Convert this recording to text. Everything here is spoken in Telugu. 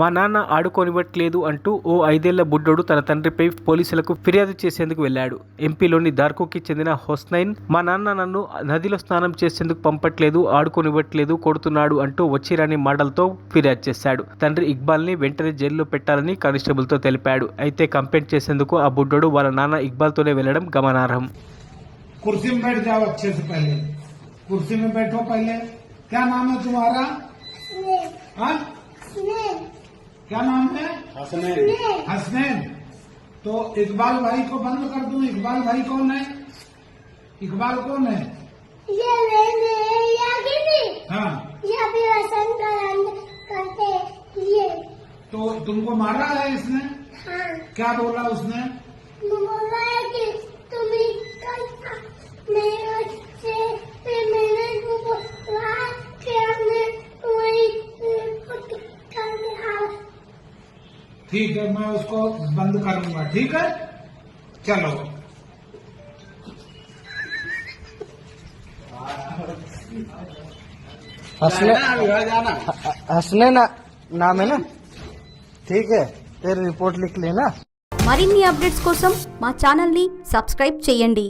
మా నాన్న ఆడుకోనివ్వట్లేదు అంటూ ఓ ఐదేళ్ల బుడ్డోడు తన తండ్రిపై పోలీసులకు ఫిర్యాదు చేసేందుకు వెళ్ళాడు ఎంపీలోని దార్కోకి చెందిన హొస్నైన్ మా నాన్న నన్ను నదిలో స్నానం చేసేందుకు పంపట్లేదు ఆడుకోనివ్వట్లేదు కొడుతున్నాడు అంటూ వచ్చిరాని మాటలతో ఫిర్యాదు చేశాడు తండ్రి ఇక్బాల్ ని వెంటనే జైల్లో పెట్టాలని కానిస్టేబుల్ తో తెలిపాడు అయితే కంప్లైంట్ చేసేందుకు ఆ బుడ్డోడు వాళ్ళ నాన్న ఇక్బాల్ తోనే వెళ్లడం గమనార్హం कुर्सी में बैठ जाओ अच्छे से पहले कुर्सी में बैठो पहले क्या नाम है तुम्हारा हाँ? क्या नाम है? हसनैन हसनैन तो इकबाल भाई को बंद कर दू? इकबाल भाई कौन है? इकबाल कौन है? ये मैंने हाँ। ये अभी वसंत करते ये। तो तुमको मारा है इसने? हाँ। क्या बोला उसने? ठीक है मैं उसको बंद करूंगा ठीक है चलो हंसने हंसने ना नाम है ना ठीक है फिर रिपोर्ट लिख लेना మరిన్ని అప్డేట్స్ కోసం మా ఛానల్ని సబ్స్క్రైబ్ చేయండి